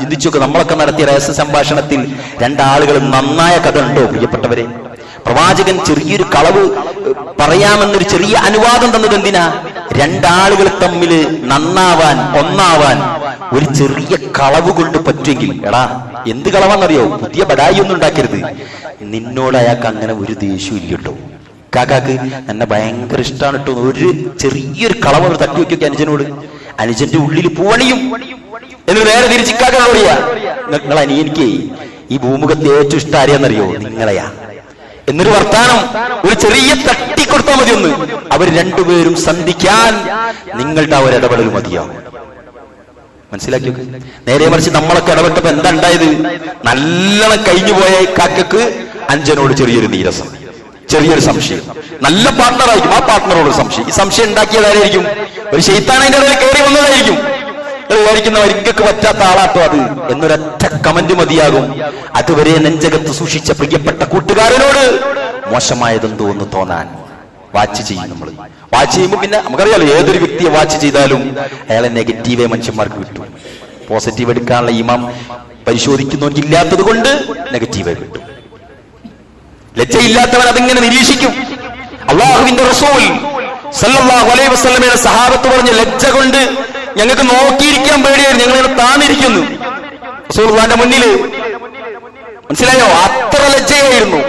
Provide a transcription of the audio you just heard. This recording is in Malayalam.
ചിന്തിച്ചൊക്കെ നമ്മളൊക്കെ നടത്തിയ രഹസ്യ സംഭാഷണത്തിൽ രണ്ടാളുകൾ നന്നായ കഥ ഉണ്ടോ പ്രിയപ്പെട്ടവരെ? പ്രവാചകൻ ചെറിയൊരു കളവ് പറയാമെന്നൊരു ചെറിയ അനുവാദം തന്നത് എന്തിനാ? രണ്ടാളുകൾ തമ്മിൽ നന്നാവാൻ ഒന്നാവാൻ ഒരു ചെറിയ കളവ് കൊണ്ട് പറ്റുമെങ്കിൽ എടാ എന്ത് കളവാന്നറിയോ? പുതിയ ബഡായി ഒന്നും ഉണ്ടാക്കരുത്. നിന്നോട് അയാൾക്ക് അങ്ങനെ ഒരു ദേഷ്യവും ഇല്ല കേട്ടോ. കാക്കാക്ക് എന്നെ ഭയങ്കര ഇഷ്ടമാണ് കേട്ടോ. ഒരു ചെറിയൊരു കളവ് തട്ടി വെക്കൊക്കെ അനുജനോട്. അനുജന്റെ ഉള്ളിൽ പൂവണിയും. എന്നിട്ട് നേരെ തിരിച്ചിക്കാക്കാൻ പറയാ നിങ്ങൾ അനിയനിക്ക് ഈ ഭൂമുഖത്തെ ഏറ്റവും ഇഷ്ടം ആരെയെന്നറിയോ നിങ്ങളെയാ. എന്നൊരു വർത്താനം ഒരു ചെറിയ തട്ടി കൊടുത്താൽ മതി ഒന്ന് അവർ രണ്ടുപേരും സന്ധിക്കാൻ നിങ്ങളുടെ ആ ഒരു ഇടപെടൽ മതിയാവും മനസ്സിലാക്കി നേരെ മറിച്ച് നമ്മളൊക്കെ ഇടപെട്ടപ്പോ എന്താ ഉണ്ടായത്? നല്ലോണം കഴിഞ്ഞു പോയ കാക്കക്ക് അഞ്ചനോട് ചെറിയൊരു നീരസം ചെറിയൊരു സംശയം. നല്ല പാർട്ണറായിരിക്കും ആ പാർട്ണറോട് സംശയം. ഈ സംശയം ഉണ്ടാക്കിയതായിരിക്കും ഒരു ശൈത്താനതിന്റെ ഇടയിൽ കയറി വന്നതായിരിക്കും. വിചാരിക്കുന്ന ഒരിക്കക്ക് പറ്റാത്ത ആളാട്ടോ അത്. എന്നൊരൊറ്റ കമന്റ് മതിയാകും. അതുവരെ നെഞ്ചകത്ത് സൂക്ഷിച്ച പ്രിയപ്പെട്ട കൂട്ടുകാരനോട് മോശമായതെന്തോ എന്ന് തോന്നാൻ വാച്ച് ചെയ്യും നമ്മൾ വാച്ച് ചെയ്യുമ്പോൾ പിന്നെ നമുക്കറിയാലോ ഏതൊരു വ്യക്തിയെ വാച്ച് ചെയ്താലും അയാളെ നെഗറ്റീവേ മനുഷ്യന്മാർക്ക് കിട്ടും. പോസിറ്റീവ് എടുക്കാനുള്ള ഇമാം പരിശോധിക്കുന്നവർക്ക് ഇല്ലാത്തത് കൊണ്ട് നെഗറ്റീവേ കിട്ടും. ലജ്ജയില്ലാത്തവൻ അതിങ്ങനെ നിരീക്ഷിക്കും. അള്ളാഹുവിന്റെ റസൂൽ സല്ലല്ലാഹു അലൈഹി വസല്ലമയുടെ സഹാബത്ത് പറഞ്ഞ ലജ്ജ കൊണ്ട് ഞങ്ങൾക്ക് നോക്കിയിരിക്കാൻ പേടിയായിരുന്നു. ഞങ്ങൾ താന്നിരിക്കുന്നു. റസൂൽ മുന്നിൽ മനസ്സിലായോ? അത്ര ലജ്ജയായിരുന്നു.